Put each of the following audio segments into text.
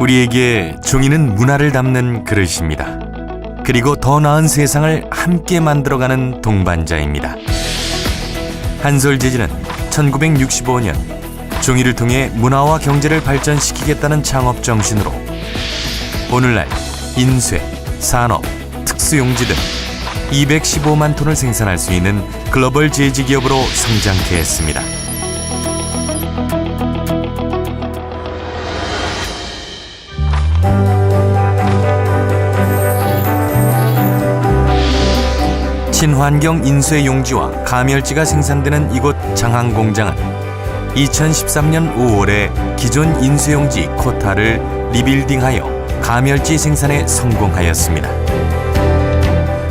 우리에게 종이는 문화를 담는 그릇입니다. 그리고 더 나은 세상을 함께 만들어가는 동반자입니다. 한솔재즈는 1965년 종이를 통해 문화와 경제를 발전시키겠다는 창업 정신으로 오늘날 인쇄, 산업, 특수용지 등 215만 톤을 생산할 수 있는 글로벌 제지 기업으로 성장케 했습니다. 친환경 인쇄 용지와 가멸지가 생산되는 이곳 장항 공장은 2013년 5월에 기존 인쇄 용지 코타를 리빌딩하여 가멸지 생산에 성공하였습니다.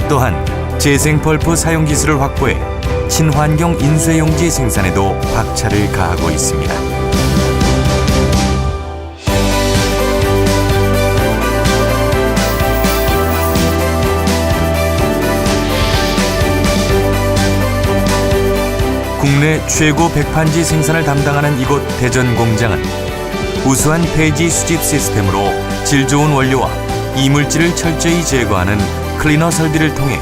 또한 재생 펄프 사용 기술을 확보해 친환경 인쇄 용지 생산에도 박차를 가하고 있습니다. 국내 최고 백판지 생산을 담당하는 이곳 대전 공장은 우수한 폐지 수집 시스템으로 질 좋은 원료와 이물질을 철저히 제거하는 클리너 설비를 통해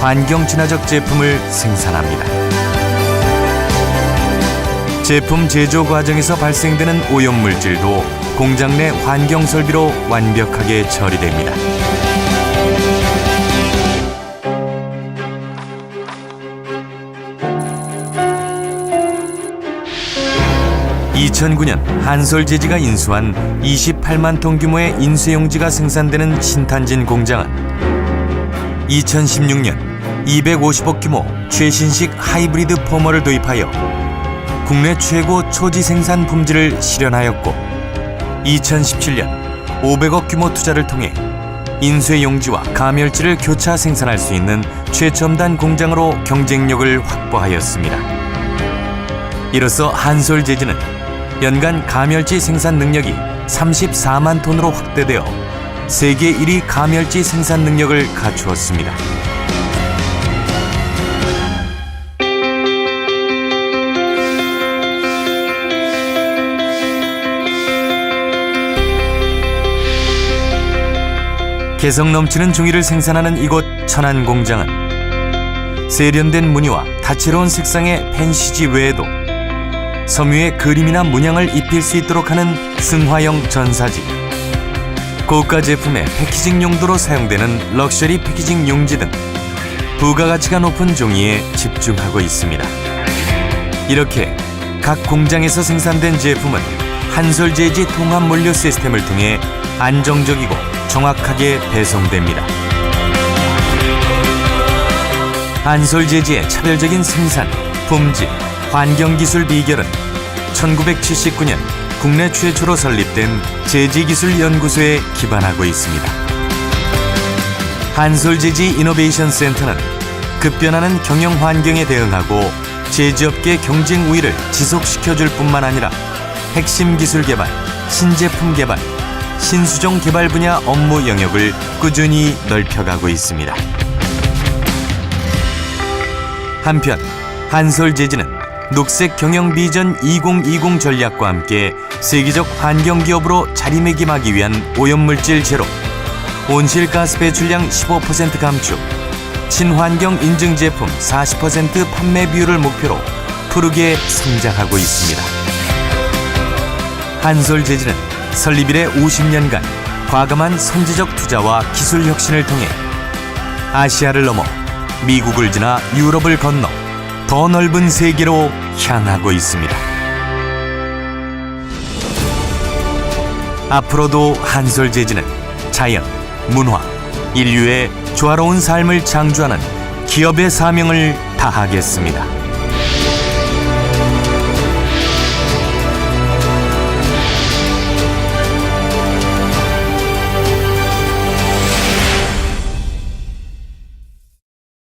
환경 친화적 제품을 생산합니다. 제품 제조 과정에서 발생되는 오염 물질도 공장 내 환경 설비로 완벽하게 처리됩니다. (2009년) 한솔재지가 인수한 (28만 톤) 규모의 인쇄용지가 생산되는 신탄진 공장은 (2016년) (250억) 규모 최신식 하이브리드 포머를 도입하여 국내 최고 초지 생산 품질을 실현하였고 2017년 500억 규모 투자를 통해 인쇄 용지와 가멸지를 교차 생산할 수 있는 최첨단 공장으로 경쟁력을 확보하였습니다. 이로써 한솔재지는 연간 가멸지 생산 능력이 34만 톤으로 확대되어 세계 1위 가멸지 생산 능력을 갖추었습니다. 개성 넘치는 종이를 생산하는 이곳 천안 공장은 세련된 무늬와 다채로운 색상의 펜시지 외에도 섬유에 그림이나 문양을 입힐 수 있도록 하는 승화형 전사지, 고가 제품의 패키징 용도로 사용되는 럭셔리 패키징 용지 등 부가가치가 높은 종이에 집중하고 있습니다. 이렇게 각 공장에서 생산된 제품은 한솔 재지 통합 물류 시스템을 통해 안정적이고 정확하게 배송됩니다. 한솔 재지의 차별적인 생산, 품질, 환경기술 비결은 1979년 국내 최초로 설립된 제지기술연구소에 기반하고 있습니다. 한솔재지 이노베이션 센터는 급변하는 경영 환경에 대응하고 제지업계 경쟁 우위를 지속시켜 줄 뿐만 아니라 핵심 기술 개발, 신제품 개발, 신수종 개발 분야 업무 영역을 꾸준히 넓혀가고 있습니다. 한편 한솔재지는 녹색 경영 비전 2020 전략과 함께 세계적 환경 기업으로 자리매김하기 위한 오염물질 제로, 온실가스 배출량 15% 감축, 친환경 인증 제품 40% 판매 비율을 목표로 푸르게 성장하고 있습니다. 한솔재지는 설립 이래 50년간 과감한 선제적 투자와 기술 혁신을 통해 아시아를 넘어 미국을 지나 유럽을 건너 더 넓은 세계로 향하고 있습니다. 앞으로도 한솔재지는 자연, 문화, 인류의 조화로운 삶을 창조하는 기업의 사명을 다하겠습니다.